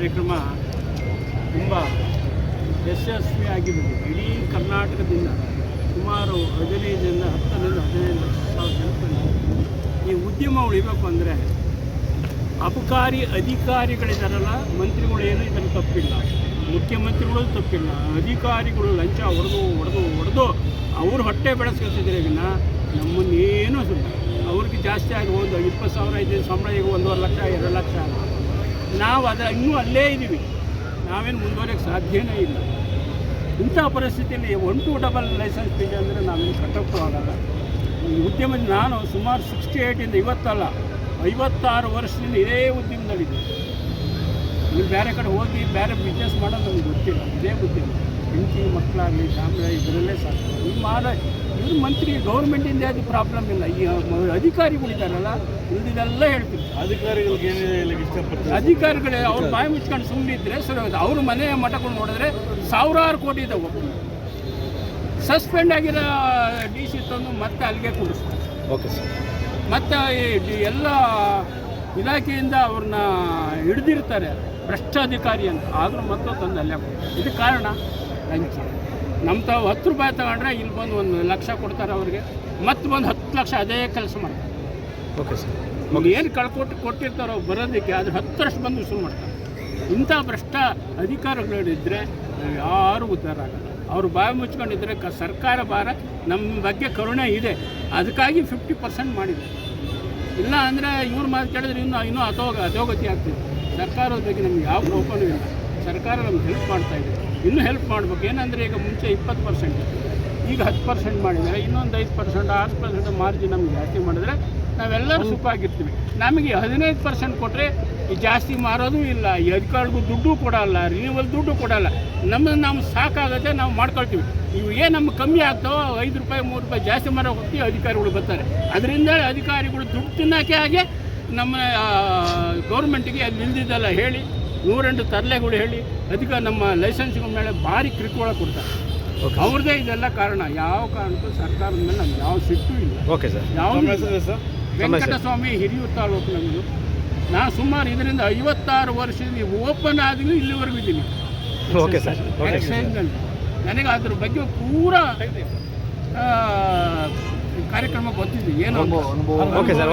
ಕಾರ್ಯಕ್ರಮ ತುಂಬ ಯಶಸ್ವಿಯಾಗಿ ಬಂದಿದೆ ಇಡೀ ಕರ್ನಾಟಕದಿಂದ ಸುಮಾರು ಹದಿನೈದರಿಂದ, ಹತ್ತರಿಂದ ಹದಿನೈದು ಸಾವಿರ ಜನಕ್ಕೆ ಈ ಉದ್ಯಮ ಉಳಿಬೇಕು ಅಂದರೆ ಅಬಕಾರಿ ಅಧಿಕಾರಿಗಳಿದ್ದಾರಲ್ಲ ಮಂತ್ರಿಗಳು ಏನು ಇದನ್ನು ತಪ್ಪಿಲ್ಲ. ಮುಖ್ಯಮಂತ್ರಿಗಳು ತಪ್ಪಿಲ್ಲ. ಅಧಿಕಾರಿಗಳು ಲಂಚ ಹೊಡೆದು ಹೊಡೆದು ಹೊಡೆದು ಅವರು ಹೊಟ್ಟೆ ಬೆಳೆಸ್ಕೊಳ್ತಿದ್ರೆ ವಿನ ನಮ್ಮನ್ನೇನು ಅವ್ರಿಗೆ ಜಾಸ್ತಿ ಆಗಿ ಒಂದು ಇಪ್ಪತ್ತು ಸಾವಿರ ಐದು ಸಂಬಳ ಈಗ ಒಂದೂವರೆ ಲಕ್ಷ, ಎರಡು ಲಕ್ಷ. ನಾವು ಅದರ ಇನ್ನೂ ಅಲ್ಲೇ ಇದ್ದೀವಿ. ನಾವೇನು ಮುಂದುವರಿಯೋಕ್ಕೆ ಸಾಧ್ಯನೇ ಇಲ್ಲ. ಇಂಥ ಪರಿಸ್ಥಿತಿಯಲ್ಲಿ ಒನ್ ಟು ಡಬಲ್ ಲೈಸೆನ್ಸ್ ಇದೆ ಅಂದರೆ ನಾವೇನು ಕಟ್ಟೋಕ್ಕೂ ಆಗಲ್ಲ ಉದ್ಯಮ ನಾನು ಸುಮಾರು ಸಿಕ್ಸ್ಟಿ ಏಯ್ಟಿಂದ ಇವತ್ತಲ್ಲ ಐವತ್ತಾರು ವರ್ಷದಿಂದ ಇದೇ ಉದ್ಯಮದಲ್ಲಿದ್ದೆ ನೀವು ಬೇರೆ ಕಡೆ ಹೋಗಿ ಬೇರೆ ಬಿಸ್ನೆಸ್ ಮಾಡೋದು ನಮ್ಗೆ ಗೊತ್ತಿಲ್ಲ. ಇದೇ ಬುದ್ಧಿ ಹೆಂಡತಿ ಮಕ್ಕಳಾಗಲಿ ಫ್ಯಾಮಿಲಿ ಇದರಲ್ಲೇ ಸಾಕು. ನಿಮ್ಮ ಮಾಡ ಇವ್ರ ಮಂತ್ರಿ ಗೌರ್ಮೆಂಟಿಂದ ಅದು ಪ್ರಾಬ್ಲಮ್ ಇಲ್ಲ. ಈ ಅಧಿಕಾರಿಗಳು ಅಧಿಕಾರಿಗಳಿದ್ದಾರಲ್ಲ ಇಲ್ದಿದೆಲ್ಲ ಹೇಳ್ತೀನಿ. ಅಧಿಕಾರಿಗಳಿಗೆ ಏನಿದೆ ಇಷ್ಟಪಡ್ತಾರೆ ಅಧಿಕಾರಿಗಳೇ ಅವ್ರು ಬಾಯಿ ಮುಚ್ಕೊಂಡು ಸುಮ್ಮನೆ ಇದ್ರೆ ಸರಿ ಹೋಗುತ್ತೆ. ಅವ್ರ ಮನೆ ಮಠಗಳು ನೋಡಿದ್ರೆ ಸಾವಿರಾರು ಕೋಟಿ ಇದೆ ಒಬ್ಬರು ಸಸ್ಪೆಂಡ್ ಆಗಿರೋ ಡಿ ಸಿ ತಂದು ಮತ್ತೆ ಅಲ್ಲಿಗೆ ಕೂಡಿಸ್ತಾರೆ ಓಕೆ ಸರ್ ಮತ್ತು ಎಲ್ಲ ಇಲಾಖೆಯಿಂದ ಅವ್ರನ್ನ ಹಿಡಿದಿರ್ತಾರೆ ಭ್ರಷ್ಟಾಧಿಕಾರಿ ಅಂತ. ಆದರೂ ಮತ್ತೆ ತಂದು ಅಲ್ಲೇ ಇದಕ್ಕೆ ಕಾರಣ. ಲಂಚ ನಮ್ಮ ತಾವು ಹತ್ತು ರೂಪಾಯಿ ತಗೊಂಡ್ರೆ ಇಲ್ಲಿ ಬಂದು ಒಂದು ಲಕ್ಷ ಕೊಡ್ತಾರೆ ಅವ್ರಿಗೆ. ಮತ್ತೆ ಬಂದು ಹತ್ತು ಲಕ್ಷ ಅದೇ ಕೆಲಸ ಮಾಡ್ತಾರೆ. ಓಕೆ ಸರ್ ಏನು ಕಳ್ಕೊಟ್ಟು ಕೊಟ್ಟಿರ್ತಾರೋ ಬರೋದಕ್ಕೆ ಅದ್ರ ಹತ್ತರಷ್ಟು ಬಂದು ಶುರು ಮಾಡ್ತಾರೆ. ಇಂಥ ಭ್ರಷ್ಟ ಅಧಿಕಾರಿಗಳಿದ್ದರೆ ಯಾರೂ ಉದ್ಧಾರ ಆಗಲ್ಲ ಅವರು ಬಾಯಿ ಮುಚ್ಕೊಂಡಿದ್ರೆ ಕ ಸರ್ಕಾರ ಭಾರ ನಮ್ಮ ಬಗ್ಗೆ ಕರುಣೆ ಇದೆ. ಅದಕ್ಕಾಗಿ ಫಿಫ್ಟಿ ಪರ್ಸೆಂಟ್ ಮಾಡಿದೆ ಇಲ್ಲ ಅಂದರೆ ಇವ್ರ ಮಾತು ಕೇಳಿದ್ರೆ ಇನ್ನೂ ಇನ್ನೂ ಅಥೋಗ ಅಧೋಗತಿ ಆಗ್ತಿದೆ. ಸರ್ಕಾರದ ಬಗ್ಗೆ ನಮ್ಗೆ ಯಾವ ಕೋಪನೂ ಇಲ್ಲ. ಸರ್ಕಾರ ನಮ್ಗೆ ಹೆಲ್ಪ್ ಮಾಡ್ತಾ ಇದೆ. ಇನ್ನೂ ಹೆಲ್ಪ್ ಮಾಡಬೇಕು. ಏನಂದರೆ ಈಗ ಮುಂಚೆ ಇಪ್ಪತ್ತು ಪರ್ಸೆಂಟ್ ಈಗ ಹತ್ತು ಪರ್ಸೆಂಟ್ ಮಾಡಿದರೆ, ಇನ್ನೊಂದು ಐದು ಪರ್ಸೆಂಟ್ ಆರು ಪರ್ಸೆಂಟ್ ಮಾರ್ಜಿನ್ ನಮ್ಗೆ ಜಾಸ್ತಿ ಮಾಡಿದ್ರೆ ನಾವೆಲ್ಲರೂ ಸೂಪಾಗಿರ್ತೀವಿ ನಮಗೆ ಹದಿನೈದು ಪರ್ಸೆಂಟ್ ಕೊಟ್ಟರೆ ಜಾಸ್ತಿ ಮಾರೋದು ಇಲ್ಲ. ಈ ಅಧಿಕಾರಿಗೂ ದುಡ್ಡು ಕೊಡಲ್ಲ ರಿನ್ಯೂವಲ್ ದುಡ್ಡು ಕೊಡಲ್ಲ. ನಮ್ಮನ್ನು ನಾವು ಸಾಕಾಗುತ್ತೆ ನಾವು ಮಾಡ್ಕೊಳ್ತೀವಿ. ಇವು ಏನು ನಮ್ಗೆ ಕಮ್ಮಿ ಆಗ್ತಾವೋ ಐದು ರೂಪಾಯಿ ಮೂರು ರೂಪಾಯಿ ಜಾಸ್ತಿ ಮಾರೋ ಹೋಗ್ತೀವಿ ಅಧಿಕಾರಿಗಳು ಬರ್ತಾರೆ. ಅದರಿಂದ ಅಧಿಕಾರಿಗಳು ದುಡ್ಡು ತಿನ್ನೋಕೆ ಹಾಗೆ ನಮ್ಮ ಗೌರ್ಮೆಂಟಿಗೆ ಅಲ್ಲಿ ಇಲ್ದಿದ್ದೆಲ್ಲ ಹೇಳಿ ನೂರೆಂಟು ತರಲೆಗಳು ಹೇಳಿ ಅದಕ್ಕೆ ನಮ್ಮ ಲೈಸೆನ್ಸ್ಗಳ ಮೇಲೆ ಭಾರಿ ಕಿರುಕುಳ ಕೊಡ್ತಾರೆ. ಅವ್ರದ್ದೇ ಇದೆಲ್ಲ ಕಾರಣ. ಯಾವ ಕಾರಣಕ್ಕೂ ಸರ್ಕಾರದ ಮೇಲೆ ನಮ್ಗೆ ಯಾವ ಸಿಟ್ಟು ಇಲ್ಲ. ಓಕೆ ಸರ್ ಯಾವ ಸರ್ ವೆಂಕಟಸ್ವಾಮಿ ಹಿರಿಯೂರು ತಾಲೂಕು ನಮ್ಮದು ನಾನು ಸುಮಾರು ಇದರಿಂದ ಐವತ್ತಾರು ವರ್ಷದಿಂದ ಓಪನ್ ಆಗಲಿ ಇಲ್ಲಿವರೆಗೂ ಇದ್ದೀನಿ. ಓಕೆ ಸರ್ ನನಗೆ ಅದ್ರ ಬಗ್ಗೆ ಪೂರ ಕಾರ್ಯಕ್ರಮ ಗೊತ್ತಿದೆ. ಏನು ಓಕೆ ಸರ್.